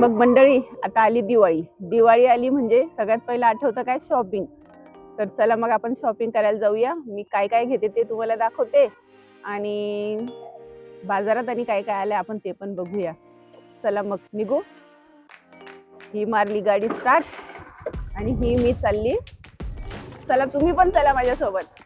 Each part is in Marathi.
मग मंडळी आता आली दिवाळी. दिवाळी आली म्हणजे सगळ्यात पहिलं आठवतं काय? शॉपिंग तर चला मग आपण शॉपिंग करायला जाऊया. मी काय काय घेते ते तुम्हाला दाखवते. आणि बाजारात आणि काय काय आलंय आपण ते पण बघूया. चला मग निघू. ही मारली गाडी स्टार्ट आणि ही मी चालली. चला तुम्ही पण चला माझ्यासोबत.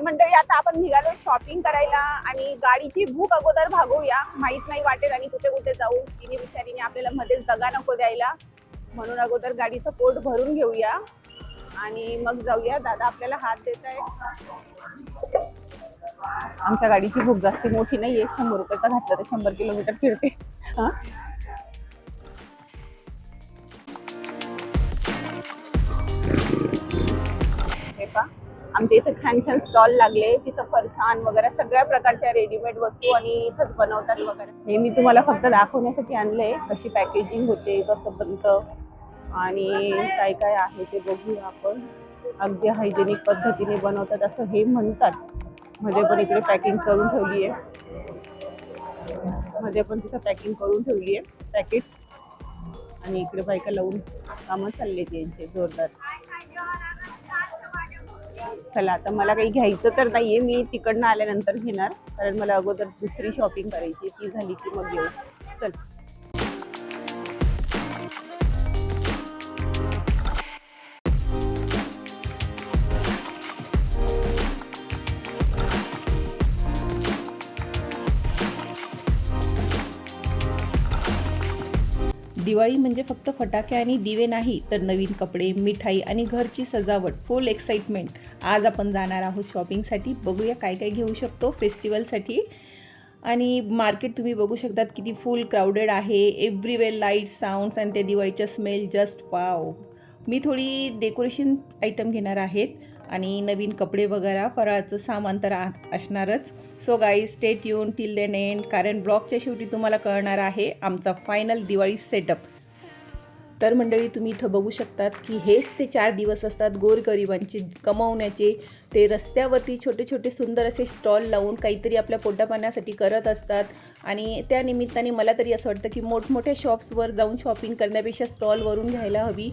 तर मंडळी आता आपण निघालो शॉपिंग करायला आणि गाडीची भूक अगोदर भागवूया माहीत नाही वाटेल आणि कुठे कुठे जाऊ. तिने विचारीने आपल्याला मध्येच दगा नको द्यायला. म्हणून अगोदर गाडीचं पोट भरून घेऊया. आणि मग जाऊया. दादा आपल्याला हात देत आहे आमच्या गाडीची भूक जास्त मोठी नाहीये. शंभर रुपयाचा घातला तर शंभर किलोमीटर फिरते. हा? आमच्या इथं छान छान स्टॉल लागले तिथं फरसाण वगैरे सगळ्या प्रकारच्या रेडीमेड वस्तू आणि इथंच बनवतात वगैरे. हे मी तुम्हाला फक्त दाखवण्यासाठी आणलंय कशी पॅकेजिंग होते कसं बनतं आणि काय काय आहे ते बघूया आपण. अगदी हायजेनिक पद्धतीने बनवतात असं हे म्हणतात. मध्ये पण इकडे पॅकिंग करून ठेवली आहे मध्ये पण तिथं पॅकिंग करून ठेवली आहे पॅकेट आणि इकडे बायका लावून कामं चालले त्यांचे जोरदार. चला आता मला काही घ्यायचं तर नाहीये मी तिकडनं आल्यानंतर घेणार. कारण मला अगोदर दुसरी शॉपिंग करायची ती झाली की मग येऊ. चल. दिवाळी म्हणजे फक्त फटाके आणि दिवे नाही तर नवीन कपडे मिठाई आणि घरची सजावट फुल एक्साइटमेंट आज आपण जाणार आहोत शॉपिंगसाठी बघूया काय काय घेऊ शकतो फेस्टिवलसाठी आणि मार्केट तुम्ही बघू शकतात किती फुल क्राऊडेड आहे. एव्हरीवेअर लाइट साऊंड्स आणि त्या दिवाळीचा स्मेल जस्ट वाव मी थोडी डेकोरेशन आयटम घेणार आहेत. आणि नवीन कपडे वगैरे फराळाचं सामान तर आ- असणारच. सो गाईज स्टेट येऊन टिल देन एंड कारण ब्लॉगच्या शेवटी तुम्हाला कळणार आहे आमचा फायनल दिवाळी सेटअप तर मंडळी तुम्ही इथं बघू शकतात की हेच ते चार दिवस असतात गोरगरिबांचे कमवण्याचे. ते रस्त्यावरती छोटे छोटे सुंदर असे स्टॉल लावून काहीतरी आपल्या पोटापाण्यासाठी करत असतात. आणि त्या निमित्ताने मला तरी असं वाटतं की मोठमोठ्या शॉप्सवर जाऊन शॉपिंग करण्यापेक्षा स्टॉलवरून घ्यायला हवी.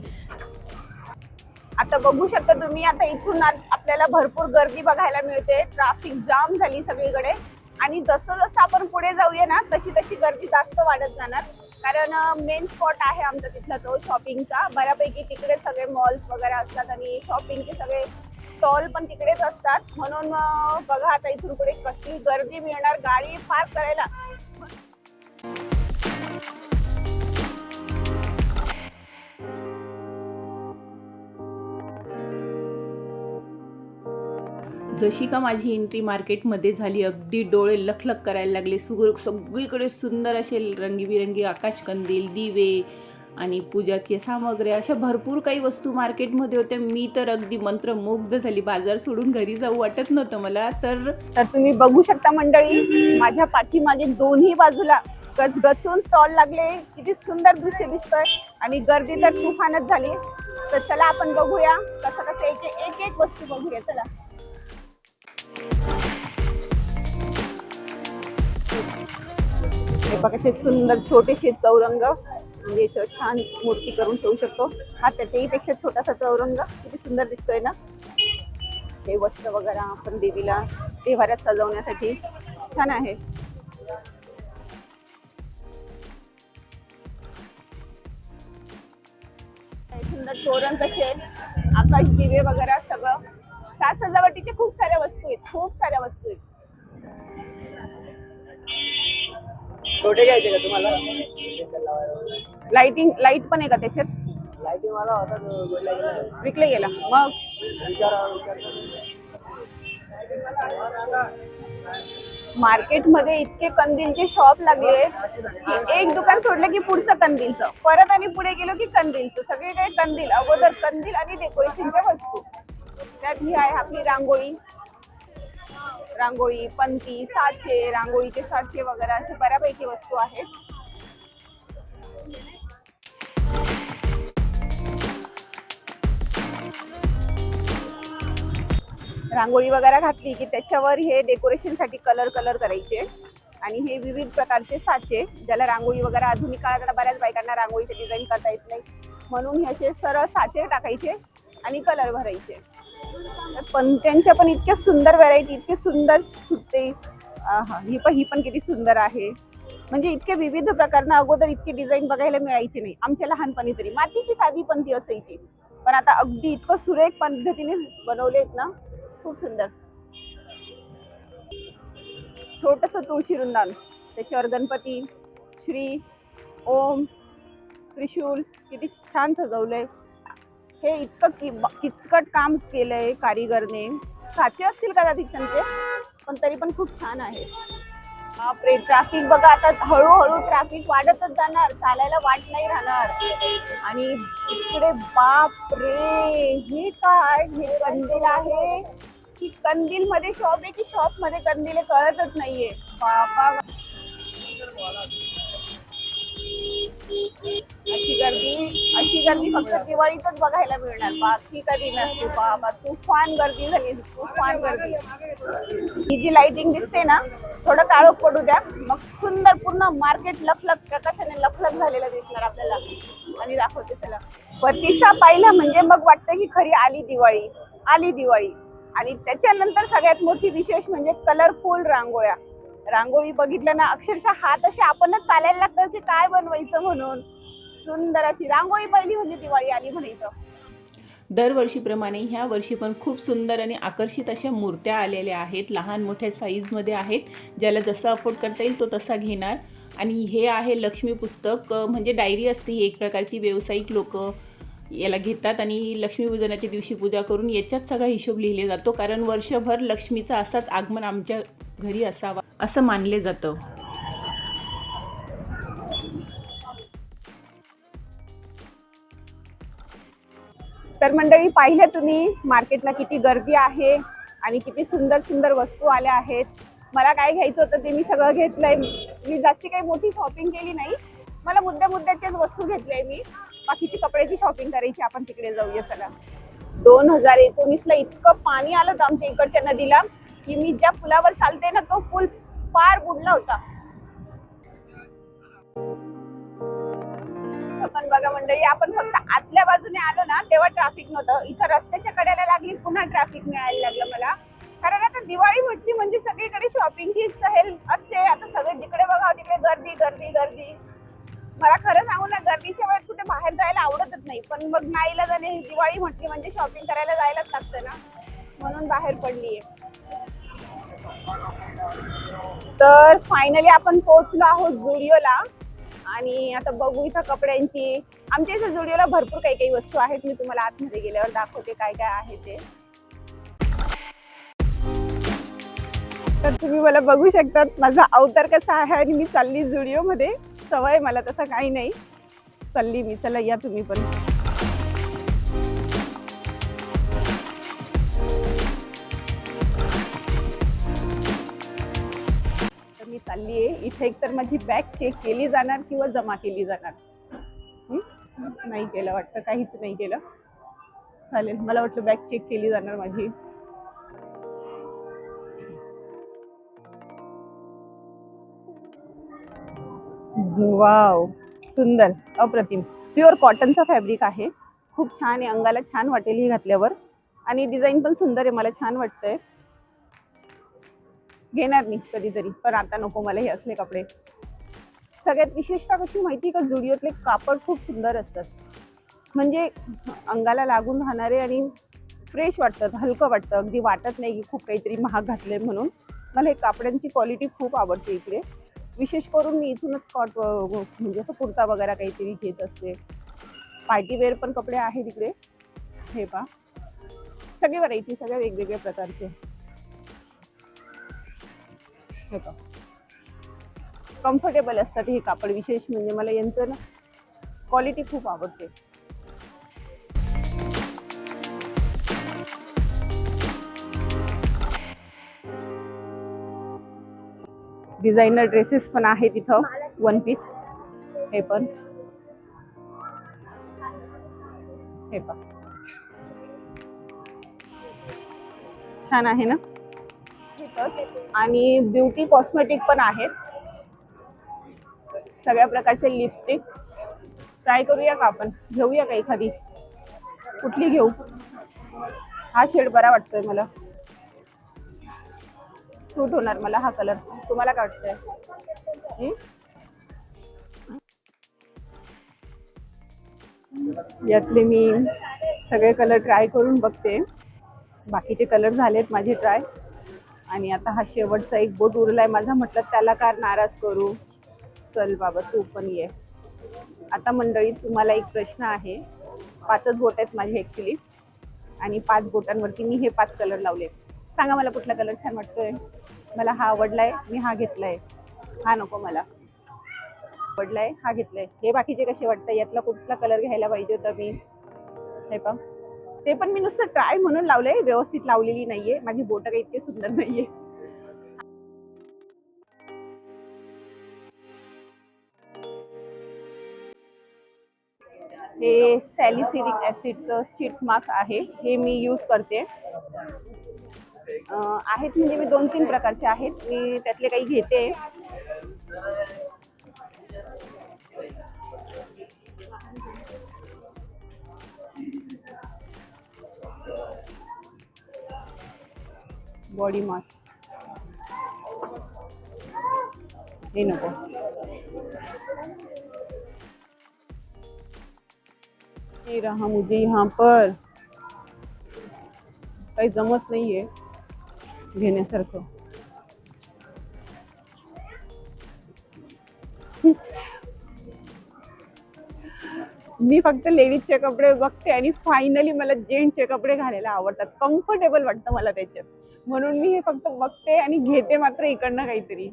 आता बघू शकता तुम्ही आता इथून आपल्याला भरपूर गर्दी बघायला मिळते. ट्राफिक जाम झाली सगळीकडे. आणि जसं जसं आपण पुढे जाऊया ना तशी तशी गर्दी जास्त वाढत जाणार. कारण मेन स्पॉट आहे आमचा तिथला तो शॉपिंगचा बऱ्यापैकी तिकडे सगळे मॉल्स वगैरे असतात आणि शॉपिंगचे सगळे स्टॉल पण तिकडेच असतात. म्हणून बघा आता इथून पुढे कसली गर्दी मिळणार. गाडी पार्क करायला. जशी का माझी एंट्री मार्केटमध्ये झाली अगदी डोळे लखलख करायला लागले. सुगर सगळीकडे सुंदर असे रंगीबिरंगी आकाशकंदील दिवे आणि पूजाची सामग्री अशा भरपूर काही वस्तू मार्केटमध्ये होत्या. मी तर अगदी मंत्रमुग्ध झाली. बाजार सोडून घरी जाऊ वाटत नव्हतं मला. तर तर तुम्ही बघू शकता मंडळी माझ्या पाठीमागे दोन्ही बाजूला गच गचून स्टॉल लागले. किती सुंदर दृश्य दिसतंय. आणि गर्दी तर तुफानच झाली. तर चला आपण बघूया. कसं कसं एक एक वस्तू बघूया. चला. हे बघा सुंदर छोटेसे चौरंग म्हणजे इथं छान मूर्ती करून ठेवू शकतो. हा त्याच्याही पेक्षा छोटासा चौरंग किती सुंदर दिसतोय ना? हे वस्त्र वगैरे आपण देवीला देवाऱ्यात सजवण्यासाठी छान आहे. सुंदर तोरण कसे आहेत. आकाश दिवे वगैरे सगळं. साज सजावटीचे खूप साऱ्या वस्तू आहेत खूप साऱ्या वस्तू आहेत. छोटे घ्यायचे का तुम्हाला? लाइटिंग लाइट पण आहे का त्याच्यात? होता तो जोडला गेला विकले गेला. मग? विचारा मार्केटमध्ये इतके कंदीलचे शॉप लागले आहेत की एक दुकान सोडलं की पुढचं कंदीलचं. परत आणि पुढे गेलो की कंदीलचं. सगळीकडे कंदील अगोदर कंदील आणि डेकोरेशनच्या वस्तू. त्यात ही आहे आपली रांगोळी. रांगोळी पंती साचे रांगोळीचे साचे वगैरे अशा बऱ्यापैकी वस्तू आहेत. रांगोळी वगैरे घातली की त्याच्यावर हे डेकोरेशनसाठी कलर कलर करायचे. आणि हे विविध प्रकारचे साचे ज्याला रांगोळी वगैरे आधुनिक काळात आता बऱ्याच बायकांना रांगोळीचे डिझाईन करता येत नाही. म्हणून हे असे सरळ साचे टाकायचे आणि कलर भरायचे. पण त्यांच्या पण इतक्या सुंदर व्हरायटी इतके सुंदर सुते. ही पण ही पण किती सुंदर आहे. म्हणजे इतके विविध प्रकारना अगोदर इतके डिझाईन बघायला मिळायचे नाही. आमच्या लहानपणी तरी. मातीची साधी पण ती असायची. पण आता अगदी इतकं सुरेख पद्धतीने बनवलेत ना खूप सुंदर. छोटस तुळशी वृंदावन. त्याच्यावर गणपती श्री ओम त्रिशूल किती छान सजवलंय. हे इतकं कि किचकट काम केलंय कारीगरने. साचे असतील कदाचित त्यांचे? पण तरी पण खूप छान आहे. बापरे ट्रॅफिक बघा आता हळूहळू ट्रॅफिक वाढतच जाणार. चालायला वाट नाही राहणार. आणि इकडे बाप रे हे काय? हे कंदील आहे. की कंदील मध्ये शॉप आहे की शॉपमध्ये कंदील कळतच नाहीये. बापा अशी गर्दी अशी गर्दी फक्त दिवाळीतच बघायला मिळणार. बाकी कधी नसते बाबा तुफान गर्दी झाली तुफान गर्दी. ही जी लाइटिंग दिसते ना थोडं काळोख पडू द्या. मग सुंदर पूर्ण मार्केट लखलख प्रकाशाने लखलख झालेलं दिसणार आपल्याला. आणि दाखवते त्याला. बत्तीसा पाहिला म्हणजे मग वाटतं की खरी आली दिवाळी आली दिवाळी. आणि त्याच्यानंतर सगळ्यात मोठी विशेष म्हणजे कलरफुल रांगोळ्या. रांगोळी बघितलं ना अक्षरशः हात असे आपणच चालायला लागतं की काय बनवायचं म्हणून. सुंदर अशी रांगोळी पहिली म्हणजे दिवाळी आली म्हणायचं दरवर्षीप्रमाणे ह्या वर्षी पण खूप सुंदर आणि आकर्षित अशा मूर्त्या आलेल्या आहेत लहान मोठ्या साईजमध्ये आहेत. ज्याला जसं अफोर्ड करता येईल तो तसा घेणार. आणि हे आहे लक्ष्मी पुस्तक म्हणजे डायरी असते ही. एक प्रकारची व्यावसायिक लोक याला घेतात आणि लक्ष्मीपूजनाच्या दिवशी पूजा करून याच्यात सगळा हिशोब लिहिले जातो. कारण वर्षभर लक्ष्मीचा असाच आगमन आमच्या घरी असावा. असं मानले जातं. तर मंडळी पाहिलं तुम्ही मार्केटला किती गर्दी आहे आणि किती सुंदर सुंदर वस्तू आल्या आहेत. मला काय घ्यायचं होतं ते मी सगळं घेतलंय. मी जास्ती काही मोठी शॉपिंग केली नाही. मला मुद्द्या मुद्द्याच्याच वस्तू घेतल्या मी. बाकीची कपड्याची शॉपिंग करायची आपण तिकडे जाऊया चला. दोन हजार एकोणीसला इतकं पाणी आलं होतं आमच्या इकडच्या नदीला की मी ज्या पुलावर चालते ना तो पूल पार होता. पण बघा मंडळी आपण फक्त आतल्या बाजूने आलो ना तेव्हा ट्रॅफिक नव्हतं. इथं रस्त्याच्या कडेला लागली पुन्हा ट्रॅफिक मिळायला लागलं मला. कारण आता दिवाळी म्हटली म्हणजे सगळीकडे शॉपिंगची हेल असते. आता सगळे जिकडे बघा तिकडे गर्दी गर्दी गर्दी. मला खरं सांगू ना गर्दीच्या वेळेत कुठे बाहेर जायला आवडतच नाही. पण मग नाईला जाणे दिवाळी म्हटली म्हणजे शॉपिंग करायला जायलाच लागतं ना. म्हणून बाहेर पडलीये. तर फायनली आपण पोहोचलो आहोत जुडिओला. आणि आता बघू इथं कपड्यांची. आमच्या इथं जुडिओला भरपूर काही काही वस्तू आहेत. मी तुम्हाला आतमध्ये गेल्यावर दाखवते काय काय आहे ते. तर तुम्ही मला बघू शकतात माझा अवतार कसा आहे आणि मी चालली जुडिओ मध्ये सवय मला तसं काही नाही. चालली मी. चला या तुम्ही पण. चालली आहे. इथे एकतर माझी बॅग चेक केली जाणार किंवा जमा केली जाणार. नाही केलं वाटतं काहीच नाही केलं. चालेल मला वाटलं बॅग चेक केली जाणार माझी. वाव सुंदर अप्रतिम. प्युअर कॉटनचं फॅब्रिक आहे. खूप छान आहे अंगाला छान वाटेल ही घातल्यावर. आणि डिझाईन पण सुंदर आहे मला छान वाटतंय. घेणार मी कधीतरी पण आता नको मला हे असले कपडे. सगळ्यात विशेषतः कशी माहिती का जुडिओतले कापड खूप सुंदर असतात. म्हणजे अंगाला लागून राहणारे आणि फ्रेश वाटतात हलकं वाटतं. अगदी वाटत नाही की खूप काहीतरी महाग घातले म्हणून. मला हे कापड्यांची क्वालिटी खूप आवडते इकडे. विशेष करून मी इथूनच कॉट म्हणजे असं कुर्ता वगैरे काहीतरी घेत असते. पार्टीवेअर पण कपडे आहेत इकडे. हे पा सगळे व्हरायटी सगळ्या वेगवेगळ्या प्रकारचे. होतं. कम्फर्टेबल असतात हे कापड विशेष म्हणजे मला यांचं ना क्वालिटी खूप आवडते. डिझायनर ड्रेसेस पण आहेत इथं. वन पीस हे पण. हे पण. छान आहे ना? आणि ब्युटी कॉस्मेटिक पण आहेत. सगळ्या प्रकारचे लिपस्टिक. ट्राय करूया का आपण? घेऊया का एखादी? कुठली घेऊ? हा शेड बरा वाटतोय मला. सूट होणार मला हा कलर तुम्हाला काय वाटतंय? यातले मी सगळे कलर ट्राय करून बघते. बाकीचे कलर झालेत माझे ट्राय आणि आता हा शेवटचा एक बोट उरलाय माझा म्हटलं त्याला का नाराज करू. चल बाबा तू पण ये. आता मंडळी तुम्हाला एक प्रश्न आहे. पाचच बोट आहेत माझे ॲक्च्युली आणि पाच बोटांवरती मी हे पाच कलर लावले सांगा मला कुठला कलर छान वाटतोय? मला हा आवडलाय मी हा घेतलाय. हा नको मला. आवडलाय हा घेतलाय. हे बाकीचे कसे वाटतं यातला कुठला कलर घ्यायला पाहिजे होता मी? हे पा ते पण मी नुसतं ट्राय म्हणून लावलंय व्यवस्थित लावलेली नाहीये. माझी बोट काही इतके सुंदर नाहीये. हे सॅलिसिरिक ऍसिडचं शीट मास्क आहे. हे मी यूज करते. आहेत म्हणजे मी दोन तीन प्रकारचे आहेत. मी त्यातले काही घेते. बॉडी मास हे नको ये रहा मुझे यहाँ पर। काही जमत नाहीये घेण्यासारखं मी फक्त लेडीजचे कपडे बघते आणि फायनली मला जेंट्सचे कपडे घालायला आवडतात. कम्फर्टेबल वाटतं मला त्याच्यात म्हणून मी हे फक्त बघते आणि घेते मात्र इकडनं काहीतरी.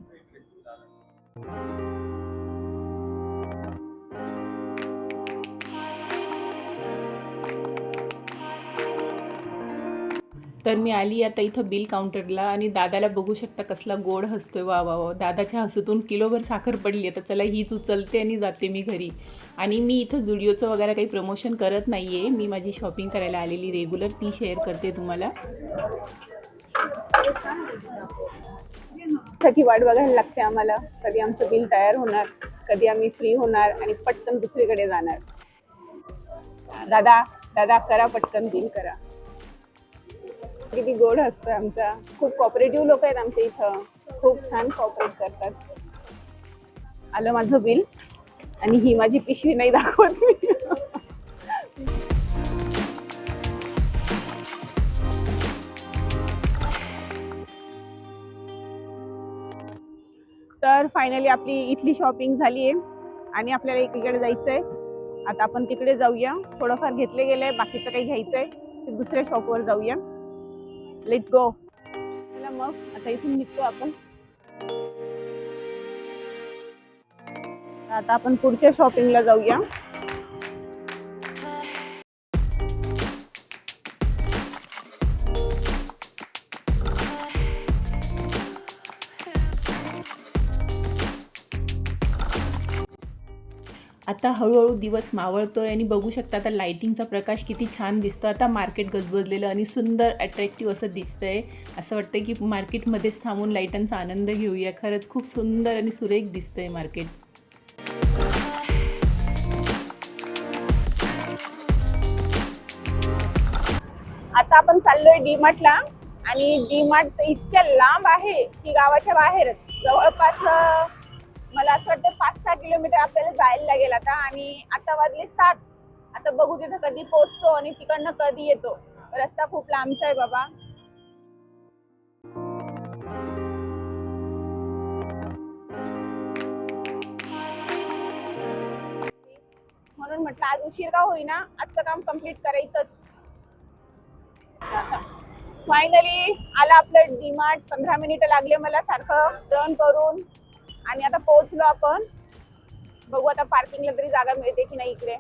तर मी आली आता इथं बिल काउंटरला आणि दादाला बघू शकता कसला गोड हसतोय. वा वा वा. दादाच्या हसूतून किलोभर साखर पडली आहे. तर चला हीच उचलते आणि जाते मी घरी. आणि मी इथं जुडिओचं वगैरे काही प्रमोशन करत नाही आहे मी माझी शॉपिंग करायला आलेली रेग्युलर ती शेअर करते तुम्हाला. साठी वाट बघायला लागते आम्हाला. कधी आमचं बिल तयार होणार कधी आम्ही फ्री होणार आणि पटकन दुसरीकडे जाणार. दादा दादा करा पटकन बिल करा. किती गोड असतो आमचा. खूप कॉपरेटिव्ह लोक आहेत आमच्या इथं. खूप छान कॉपरेट करतात. आलं माझं बिल आणि ही माझी पिशवी नाही दाखवत मी. तर फायनली आपली इथली शॉपिंग झाली आहे. आणि आपल्याला एकीकडे जायचं आहे आता आपण तिकडे जाऊया. थोडंफार घेतले गेलंय. बाकीचं काही घ्यायचं आहे दुसऱ्या शॉपवर जाऊया. लेट्स गो मग आता इथून निघतो आपण. आता आपण पुढच्या शॉपिंगला जाऊया. आता हळूहळू दिवस मावळतोय आणि बघू शकता आता लाईटिंगचा प्रकाश किती छान दिसतो आता मार्केट गजबजलेलं आणि सुंदर अट्रॅक्टिव्ह असं दिसतंय. असं वाटतं की मार्केटमध्येच थांबून लाईटांचा आनंद घेऊया. खरंच खूप सुंदर आणि सुरेख दिसतंय मार्केट आता आपण चाललोय डीमार्टला आणि डीमार्ट इतक्या लांब आहे की गावाच्या बाहेरच. जवळपास मला असं वाटतं पाच सहा किलोमीटर आपल्याला जायला लागेल आता. आणि आता वाजले सात. आता बघू तिथं कधी पोहोचतो आणि तिकडनं कधी येतो. रस्ता खूप लांबचा आहे बाबा. म्हणून म्हटलं आज उशीर का होईना? आजचं काम कंप्लीट करायचंच. फायनली आला आपलं डीमार्ट पंधरा मिनिटं लागले मला सारखं रन करून. आणि आता पोहोचलो आपण. बघू आता पार्किंगला तरी जागा मिळते की नाही इकडे.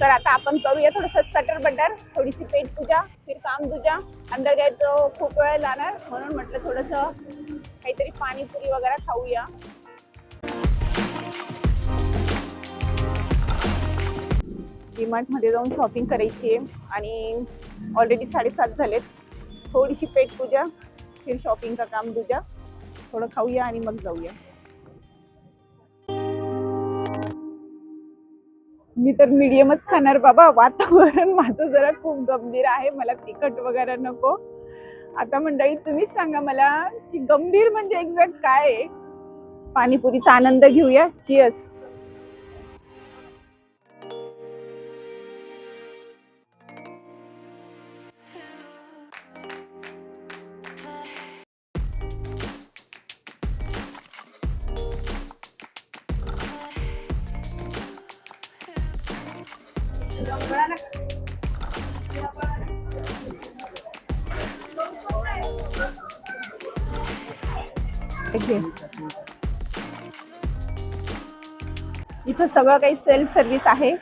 तर आता आपण करूया थोडस सटर बटर थोडीशी पेट पूजा फिर काम तुझ्या अंदर जायचं खूप वेळ जाणार म्हणून म्हटलं थोडस काहीतरी पाणीपुरी वगैरे खाऊया. मध्ये जाऊन शॉपिंग करायची आहे. आणि ऑलरेडी साडेसात झालेत. थोडीशी पेट पूजा फिर शॉपिंग का काम तुझ्या थोडं खाऊया आणि मग जाऊया. मी तर मीडियमच खाणार बाबा. वातावरण माझं जरा खूप गंभीर आहे. मला तिखट वगैरे नको. आता मंडळी तुम्हीच सांगा मला की गंभीर म्हणजे एक्झॅक्ट काय आहे? पाणीपुरीचा आनंद घेऊया. चियस इथं सगळं काही सेल्फ सर्व्हिस आहे.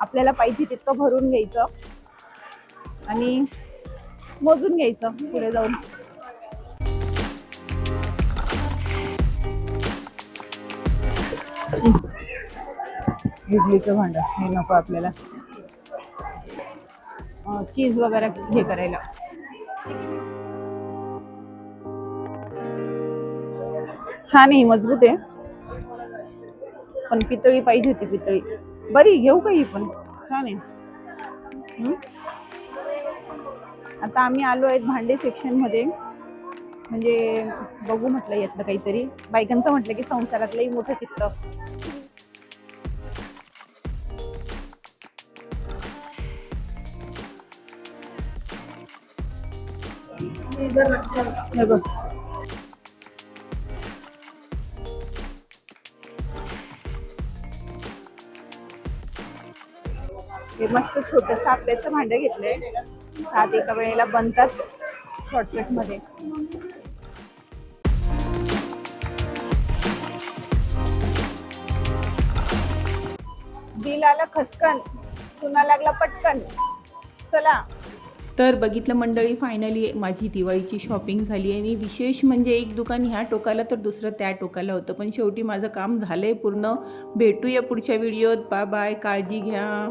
आपल्याला पाहिजे तितकं भरून घ्यायचं. आणि मोजून घ्यायचं पुढे जाऊन. इडलीचं भांडं हे नको आपल्याला. चीज वगैरे हे करायला. छान आहे मजबूत आहे. पण पितळी पाहिजे होती पितळी. बरी घेऊ का ही पण? छान आहे. आता आम्ही आलो आहेत भांडे सेक्शनमध्ये. म्हणजे बघू म्हटलं यातलं काहीतरी. बायकांचं म्हटलं की संसारातलंही मोठं चित्र. हे बघ. हे मस्त छोटस आपल्याचं भांडं घेतलंय. सात एका वेळेला बनतात शॉर्टकटमध्ये. दिल आलं खसकन चुना लागला पटकन. चला. तर बघितलं मंडळी फायनली माझी दिवाळीची शॉपिंग झाली आणि विशेष म्हणजे एक दुकान ह्या टोकाला तर दुसरं त्या टोकाला होतं. पण शेवटी माझं काम झालं आहे पूर्ण. भेटूया पुढच्या व्हिडिओत बाय बाय काळजी घ्या.